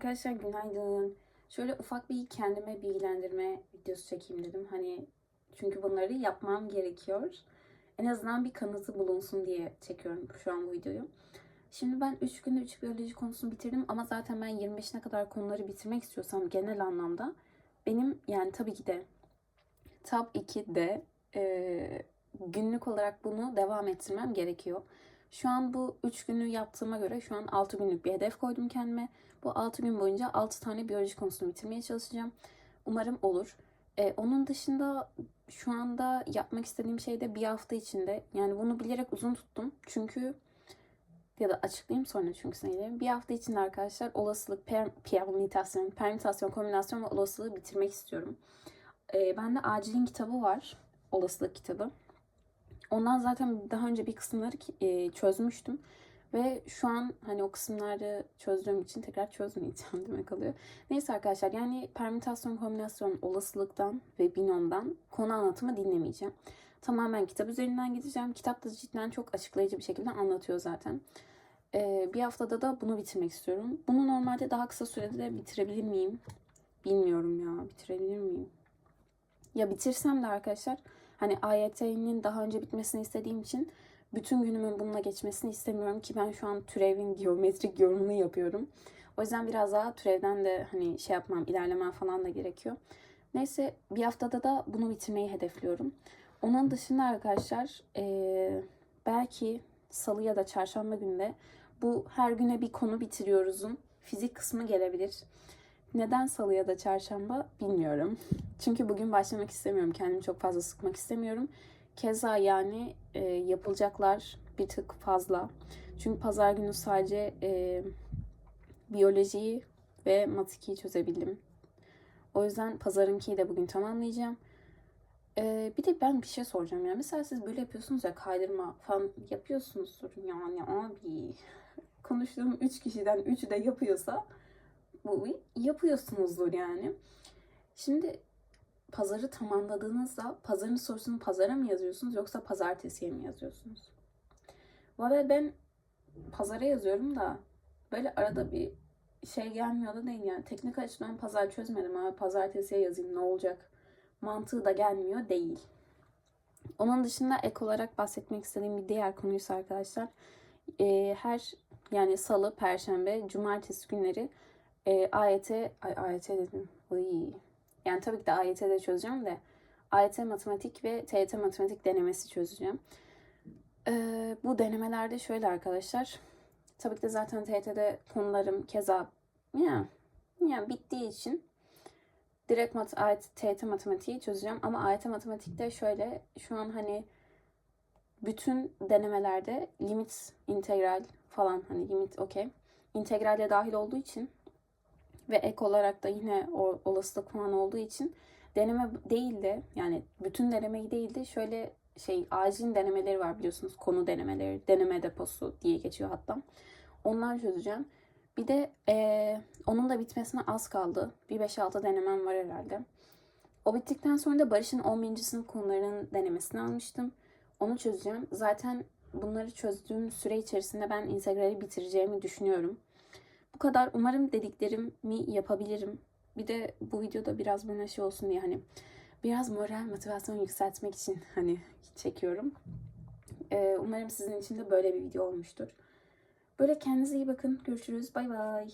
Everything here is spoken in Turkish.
Arkadaşlar günaydın. Şöyle ufak bir kendime bilgilendirme videosu çekeyim dedim. Hani çünkü bunları yapmam gerekiyor. En azından bir kanıtı bulunsun diye çekiyorum şu an bu videoyu. Şimdi ben 3 günde 3 biyoloji konusunu bitirdim ama zaten ben 25'ine kadar konuları bitirmek istiyorsam genel anlamda benim yani tabii ki de Tab 2'de e, günlük olarak bunu devam ettirmem gerekiyor. Şu an bu 3 günü yaptığıma göre şu an 6 günlük bir hedef koydum kendime. Bu 6 gün boyunca 6 tane biyoloji konusunu bitirmeye çalışacağım. Umarım olur. E, onun dışında şu anda yapmak istediğim şey de bir hafta içinde. Yani bunu bilerek uzun tuttum. Çünkü ya da açıklayayım sonra çünkü sayıları. Bir hafta içinde arkadaşlar olasılık, per, permütasyon, permütasyon, kombinasyon ve olasılığı bitirmek istiyorum. E, bende acilin kitabı var. Olasılık kitabı. Ondan zaten daha önce bir kısımları e, çözmüştüm. Ve şu an hani o kısımları çözdüğüm için tekrar çözmeyeceğim demek oluyor. Neyse arkadaşlar yani permütasyon, kombinasyon, olasılıktan ve binomdan konu anlatımı dinlemeyeceğim. Tamamen kitap üzerinden gideceğim. Kitap da cidden çok açıklayıcı bir şekilde anlatıyor zaten. Ee, bir haftada da bunu bitirmek istiyorum. Bunu normalde daha kısa sürede de bitirebilir miyim? Bilmiyorum ya. Bitirebilir miyim? Ya bitirsem de arkadaşlar hani AYT'nin daha önce bitmesini istediğim için bütün günümün bununla geçmesini istemiyorum ki ben şu an türevin geometrik yorumunu yapıyorum. O yüzden biraz daha türevden de hani şey yapmam, ilerlemem falan da gerekiyor. Neyse bir haftada da bunu bitirmeyi hedefliyorum. Onun dışında arkadaşlar eee, belki salı ya da çarşamba günde bu her güne bir konu bitiriyoruzun fizik kısmı gelebilir. Neden salı ya da çarşamba bilmiyorum. Çünkü bugün başlamak istemiyorum. Kendimi çok fazla sıkmak istemiyorum. Keza yani e, yapılacaklar bir tık fazla. Çünkü pazar günü sadece e, biyolojiyi ve matikiyi çözebildim. O yüzden pazarınkiyi de bugün tamamlayacağım. E, bir de ben bir şey soracağım ya. Mesela siz böyle yapıyorsunuz ya kaydırma falan yapıyorsunuzdur yani abi. Konuştuğum 3 kişiden 3'ü de yapıyorsa bu yapıyorsunuzdur yani. Şimdi pazarı tamamladığınızda pazarın sorusunu pazara mı yazıyorsunuz yoksa pazartesiye mi yazıyorsunuz? Valla ben pazara yazıyorum da böyle arada bir şey gelmiyor da değil yani. Teknik açıdan pazar çözmedim ama pazartesiye yazayım ne olacak mantığı da gelmiyor değil. Onun dışında ek olarak bahsetmek istediğim bir diğer konuysa arkadaşlar e, her yani salı, perşembe, cumartesi günleri e, AYT, ay AYT dedim. Iy. Yani tabii ki de AYT'de çözeceğim de AYT matematik ve TYT matematik denemesi çözeceğim. Ee, bu denemelerde şöyle arkadaşlar. Tabii ki de zaten TYT'de konularım keza ya yani bittiği için direkt mat AYT, TYT matematiği çözeceğim. Ama AYT matematikte şöyle şu an hani bütün denemelerde limit, integral falan hani limit okey. İntegralle dahil olduğu için ve ek olarak da yine o olasılık falan olduğu için deneme değil de yani bütün denemeyi değil de şöyle şey acil denemeleri var biliyorsunuz. Konu denemeleri deneme deposu diye geçiyor hatta. Onlar çözeceğim. Bir de eee, onun da bitmesine az kaldı. Bir 5-6 denemem var herhalde. O bittikten sonra da Barış'ın 11. sınıf konularının denemesini almıştım. Onu çözeceğim. Zaten bunları çözdüğüm süre içerisinde ben integrali bitireceğimi düşünüyorum bu kadar. Umarım dediklerimi yapabilirim. Bir de bu videoda biraz bana şey olsun diye hani biraz moral motivasyon yükseltmek için hani çekiyorum. Ee, umarım sizin için de böyle bir video olmuştur. Böyle kendinize iyi bakın. Görüşürüz. Bay bay.